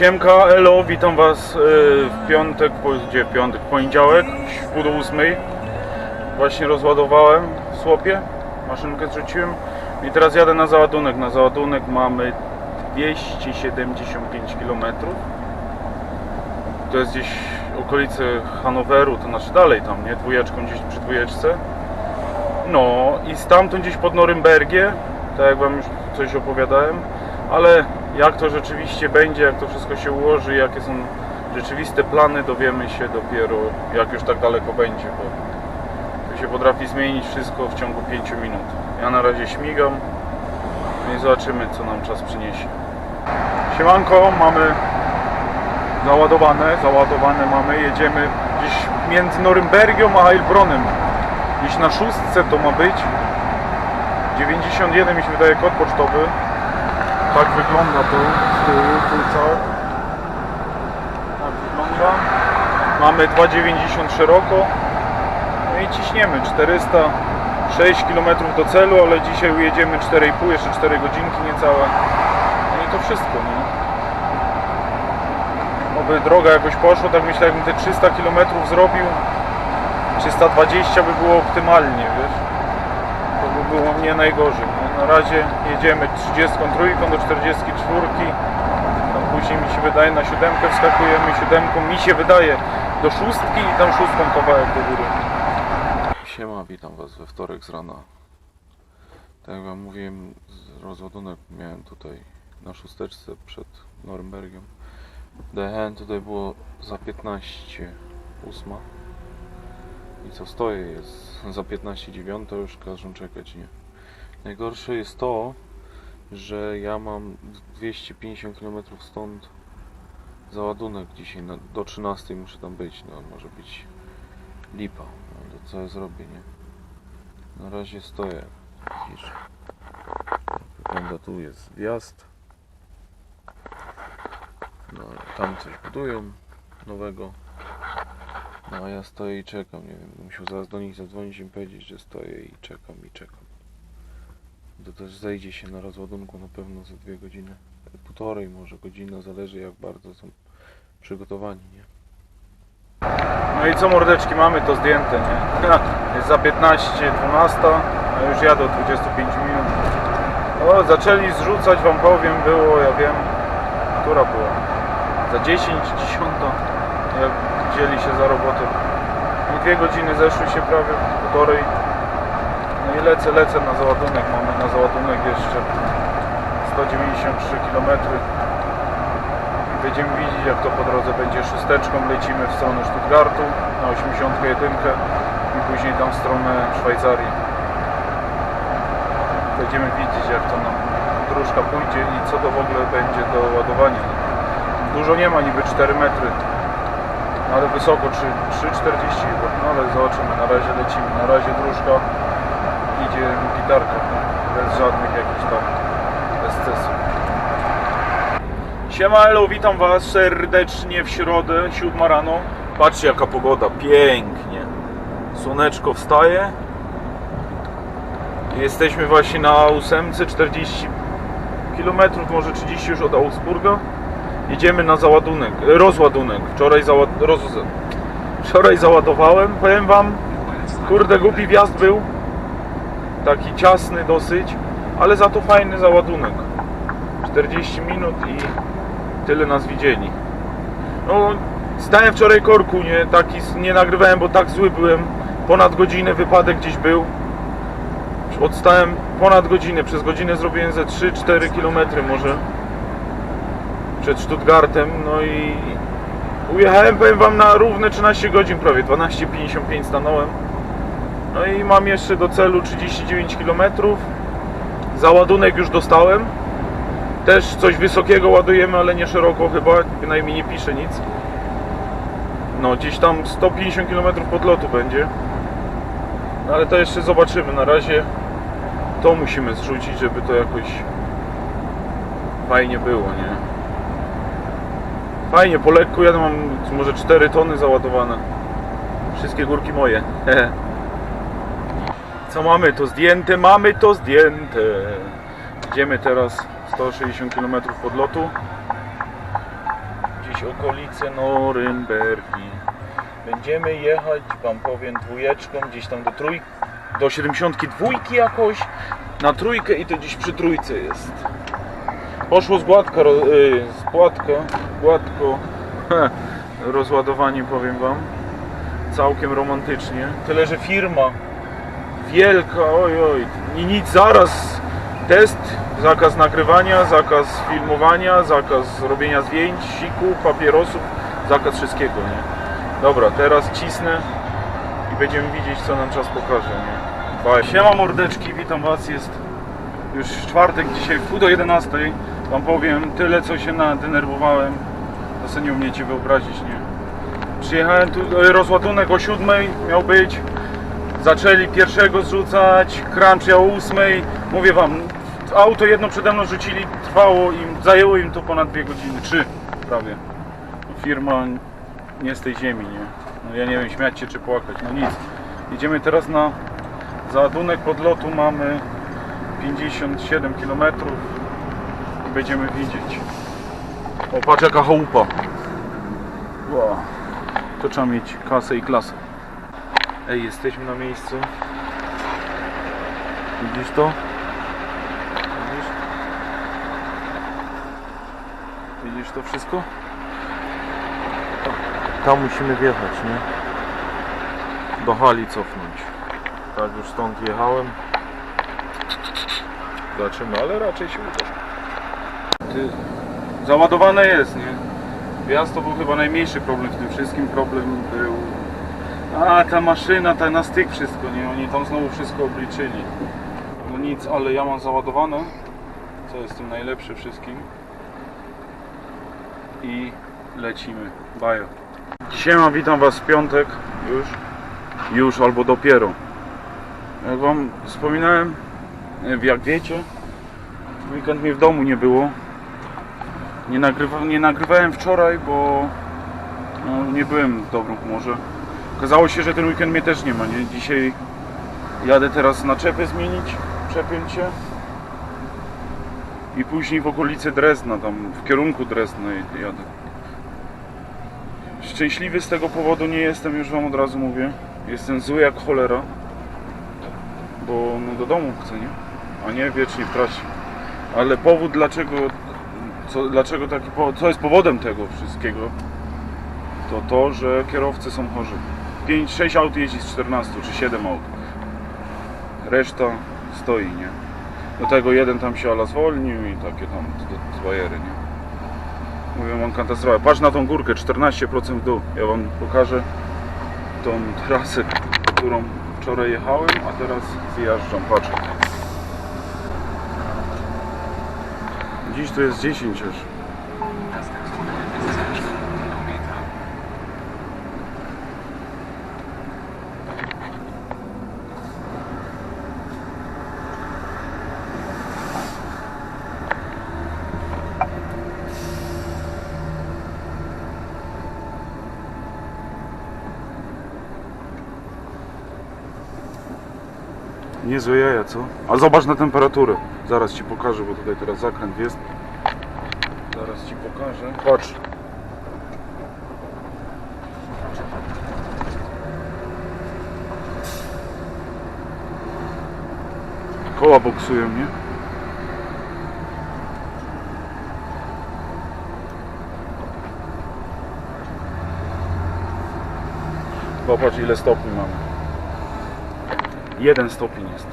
Siemka, elo, witam was y, w piątek, gdzie piątek, poniedziałek, w pół do ósmej. Właśnie rozładowałem w słopie, maszynkę zrzuciłem i teraz jadę na załadunek. Na załadunek mamy 275 km. To jest gdzieś okolice Hanoweru, to znaczy dalej tam, nie? Dwójeczką gdzieś przy dwójeczce. No i stamtąd gdzieś pod Norymbergie, tak jak wam już coś opowiadałem, ale jak to rzeczywiście będzie, jak to wszystko się ułoży, jakie są rzeczywiste plany, dowiemy się dopiero jak już tak daleko będzie, bo to się potrafi zmienić wszystko w ciągu 5 minut. Ja na razie śmigam no i zobaczymy co nam czas przyniesie. Siemanko, mamy załadowane, załadowane mamy, jedziemy gdzieś między Norymbergią a Heilbronnem. Gdzieś na szóstce to ma być. 91 mi się wydaje kod pocztowy. Tak wygląda to z tyłu, płuca. Tak wygląda. Mamy 2,90 szeroko. No i ciśniemy 406 km do celu, ale dzisiaj ujedziemy 4,5, jeszcze 4 godzinki niecałe. No i to wszystko, nie? Oby droga jakoś poszła, tak myślę, jakbym te 300 km zrobił, 320 by było optymalnie, wiesz? To by było nie najgorzej. Na razie jedziemy 33 do 44, tam później mi się wydaje na siódemkę wskakujemy, siódemką mi się wydaje do szóstki i tam szóstką kawałek do góry. Siema, witam Was we wtorek z rana. Tak jak Wam mówiłem, rozładunek miałem tutaj na szósteczce przed Norymbergiem. Dojechałem tutaj było za 15 ósma. I co stoję jest za 15 dziewiąta już każą czekać, nie? Najgorsze jest to, że ja mam 250 km stąd załadunek dzisiaj, na, do 13 muszę tam być, no może być lipa, no to co ja zrobię, nie? Na razie stoję, widzisz. Wygląda tu jest wjazd. No, tam coś budują nowego. No a ja stoję i czekam, nie wiem, musiał zaraz do nich zadzwonić i powiedzieć, że stoję i czekam i czekam. To też zejdzie się na rozładunku na pewno za dwie godziny, półtorej może godzina, zależy jak bardzo są przygotowani, nie? No i co mordeczki, mamy to zdjęte, nie? Jest za 15, 12, a już jadę od 25 minut. O, zaczęli zrzucać, wam powiem, było, ja wiem, która była? Za 10, 10, jak wzięli się za robotę. I dwie godziny zeszły się prawie, półtorej. No i lecę, lecę na załadunek, mamy na załadunek jeszcze 193 km. Będziemy widzieć jak to po drodze będzie. Szósteczką, lecimy w stronę Stuttgartu na 81 i później tam w stronę Szwajcarii. Będziemy widzieć jak to nam dróżka pójdzie i co to w ogóle będzie do ładowania. Dużo nie ma, niby 4 metry, ale wysoko 3, 3,40 chyba, no ale zobaczymy, na razie lecimy, na razie dróżka idzie gitarka, bez żadnych jakichś tam ekscesów. Siema Elo, witam Was serdecznie w środę, 7 rano. Patrzcie jaka pogoda, pięknie. Słoneczko wstaje. Jesteśmy właśnie na ósemce, 40 km, może 30 już od Augsburga. Jedziemy na załadunek, rozładunek. Wczoraj, załad, roz, wczoraj załadowałem, powiem Wam, kurde głupi wjazd był. Taki ciasny dosyć, ale za to fajny załadunek. 40 minut i tyle nas widzieli. No, stałem wczoraj korku, nie, taki, nie nagrywałem, bo tak zły byłem. Ponad godzinę wypadek gdzieś był. Odstałem ponad godzinę, przez godzinę zrobiłem ze 3-4 km może. Przed Stuttgartem, no i ujechałem, powiem wam, na równe 13 godzin prawie, 12,55 stanąłem. No i mam jeszcze do celu 39 km. Załadunek już dostałem. Też coś wysokiego ładujemy, ale nie szeroko chyba, bynajmniej nie pisze nic. No, gdzieś tam 150 km podlotu będzie. No, ale to jeszcze zobaczymy. Na razie to musimy zrzucić, żeby to jakoś fajnie było, nie? Fajnie, po lekku ja mam może 4 tony załadowane. Wszystkie górki moje. Co mamy to zdjęte? Mamy to zdjęte. Idziemy teraz 160 km podlotu. gdzieś okolice Norymbergi. Będziemy jechać, wam powiem, dwójeczką gdzieś tam do trój... do 72 jakoś, na trójkę i to gdzieś przy trójce jest. Poszło z gładka, ro- y, z gładka, gładko, rozładowanie powiem wam, całkiem romantycznie. Tyle, że firma wielka, oj oj, i nic zaraz, test, zakaz nagrywania, zakaz filmowania, zakaz robienia zdjęć, siku, papierosów, zakaz wszystkiego, nie? Dobra, teraz cisnę i będziemy widzieć, co nam czas pokaże, nie? Bye. Siema mordeczki, witam was, jest już czwartek, dzisiaj pół do 11 Wam powiem tyle, co się nadenerwowałem, to sobie nie umiecie wyobrazić, nie? Przyjechałem tu, e, rozładunek o 7 miał być, zaczęli pierwszego zrzucać, crunch o 8. Mówię wam, auto jedno przede mną rzucili, trwało im, zajęło im to ponad 2 godziny, 3 prawie. Firma nie z tej ziemi, nie? No ja nie wiem, śmiać się czy płakać, no nic. Jedziemy teraz na załadunek podlotu, mamy 57 km i będziemy widzieć. O, patrz jaka chałupa. Wow. To trzeba mieć kasę i klasę. Ej, jesteśmy na miejscu. Widzisz to? Widzisz? Widzisz to wszystko? Tam musimy wjechać, nie? Do hali cofnąć. Tak, już stąd jechałem. Zobaczymy, ale raczej się uda. Ty, załadowane jest, nie? Wjazd to był chyba najmniejszy problem w tym wszystkim. Problem był... A, ta maszyna, ta na styk wszystko, nie? Oni tam znowu wszystko obliczyli. No nic, ale ja mam załadowane, co jest tym najlepsze wszystkim. I lecimy. Bajo. Siema, witam Was w piątek. Już. Już albo dopiero. Jak Wam wspominałem, jak wiecie, weekend mnie w domu nie było. Nie, nagrywa, nie nagrywałem wczoraj, bo no, nie byłem w dobrym humorze. Okazało się, że ten weekend mnie też nie ma, nie? Dzisiaj jadę teraz naczepę zmienić, przepiąć się. I później w okolice Drezna, tam w kierunku Drezna jadę. Szczęśliwy z tego powodu nie jestem, już Wam od razu mówię. Jestem zły jak cholera. Bo no, do domu chcę, nie? A nie wiecznie w trasie. Ale powód dlaczego, co, dlaczego taki powód, co jest powodem tego wszystkiego, to to, że kierowcy są chorzy. 5, 6 aut jeździ z 14, czy 7 aut. Reszta stoi, nie? Do tego jeden tam się ala zwolnił i takie tam z- z bajery, nie? Mówię, mam katastrofę. Patrz na tą górkę, 14% w dół. Ja wam pokażę tą trasę, którą wczoraj jechałem, a teraz zjeżdżam. Patrz. Dziś to jest 10 już. Niezłe jaja, co? A zobacz na temperaturę. Zaraz ci pokażę, bo tutaj teraz zakręt jest. Zaraz ci pokażę. Patrz. Koła boksują, nie? Popatrz ile stopni mamy. Jeden stopień jest.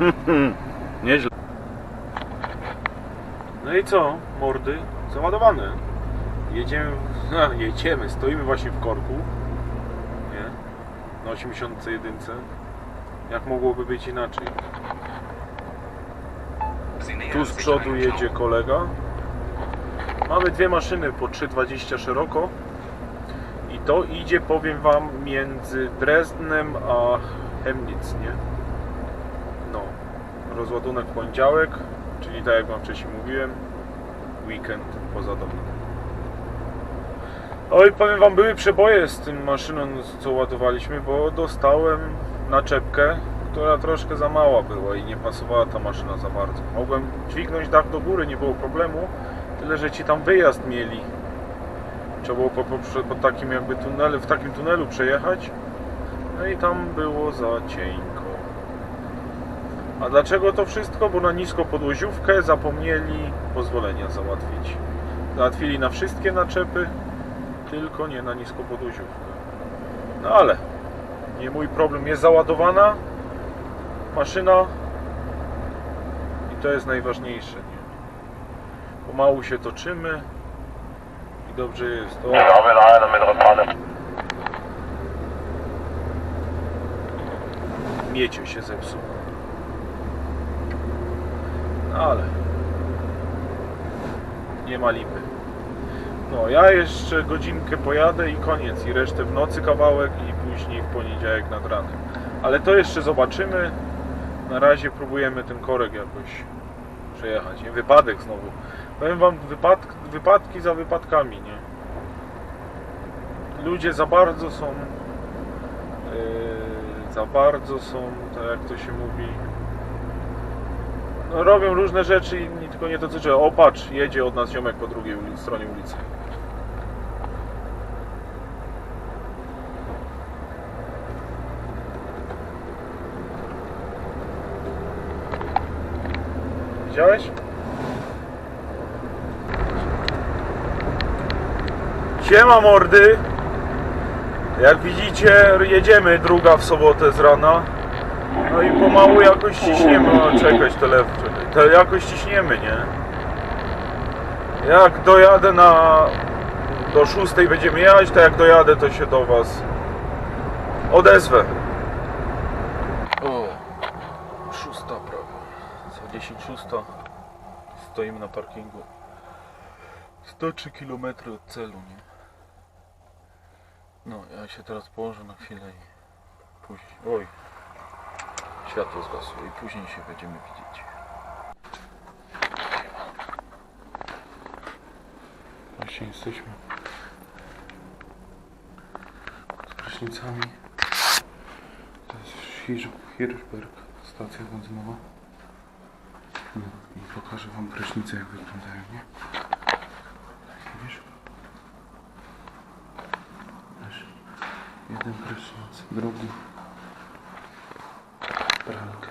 Nieźle. No i co, mordy? Załadowane. Jedziemy, no, jedziemy, stoimy właśnie w korku. Nie? Na 81. Jak mogłoby być inaczej? Tu z przodu jedzie kolega. Mamy dwie maszyny po 3,20 szeroko. I to idzie, powiem Wam, między Dresdnem a Chemnitz, nie? No. Rozładunek poniedziałek, czyli tak jak Wam wcześniej mówiłem, weekend poza domem. Oj, powiem Wam, były przeboje z tym maszyną, co ładowaliśmy, bo dostałem naczepkę, która troszkę za mała była i nie pasowała ta maszyna za bardzo. Mogłem dźwignąć dach do góry, nie było problemu, tyle że ci tam wyjazd mieli Trzeba było po, po, po takim jakby tunelu, w takim tunelu przejechać. No i tam było za cienko. A dlaczego to wszystko? Bo na nisko podłoziówkę zapomnieli pozwolenia załatwić. Załatwili na wszystkie naczepy, tylko nie na nisko podłoziówkę. No ale nie mój problem. Jest załadowana maszyna i to jest najważniejsze. Nie? Pomału się toczymy i dobrze jest. O, miecie się zepsuł. No ale nie ma lipy. No, ja jeszcze godzinkę pojadę i koniec. I resztę w nocy kawałek i później w poniedziałek nad ranem. Ale to jeszcze zobaczymy. Na razie próbujemy ten korek jakoś przejechać. Nie? Wypadek znowu. Powiem wam, wypad, wypadki za wypadkami, nie? Ludzie za bardzo są yy, za bardzo są, tak jak to się mówi no, robią różne rzeczy i tylko nie dotyczy. O patrz, jedzie od nas ziomek po drugiej uli- stronie ulicy. Widziałeś? Siema mordy! Jak widzicie, jedziemy druga w sobotę z rana. No i pomału jakoś ciśniemy. O, czekać telefon. Te jakoś ciśniemy, nie? Jak dojadę na. Do szóstej będziemy jechać, to jak dojadę, to się do Was odezwę. O, szósta prawie. Za 10 szósta. Stoimy na parkingu. 103 km od celu, nie? No, ja się teraz położę na chwilę i później. Oj, światło zgasło i później się będziemy widzieć. Właśnie jesteśmy pod prysznicami. To jest Hirsch- Hirschberg, stacja benzynowa. No i pokażę wam prysznice jak wyglądają, nie? Widzisz? Wiesz, jeden prysznic, drugi pralkę.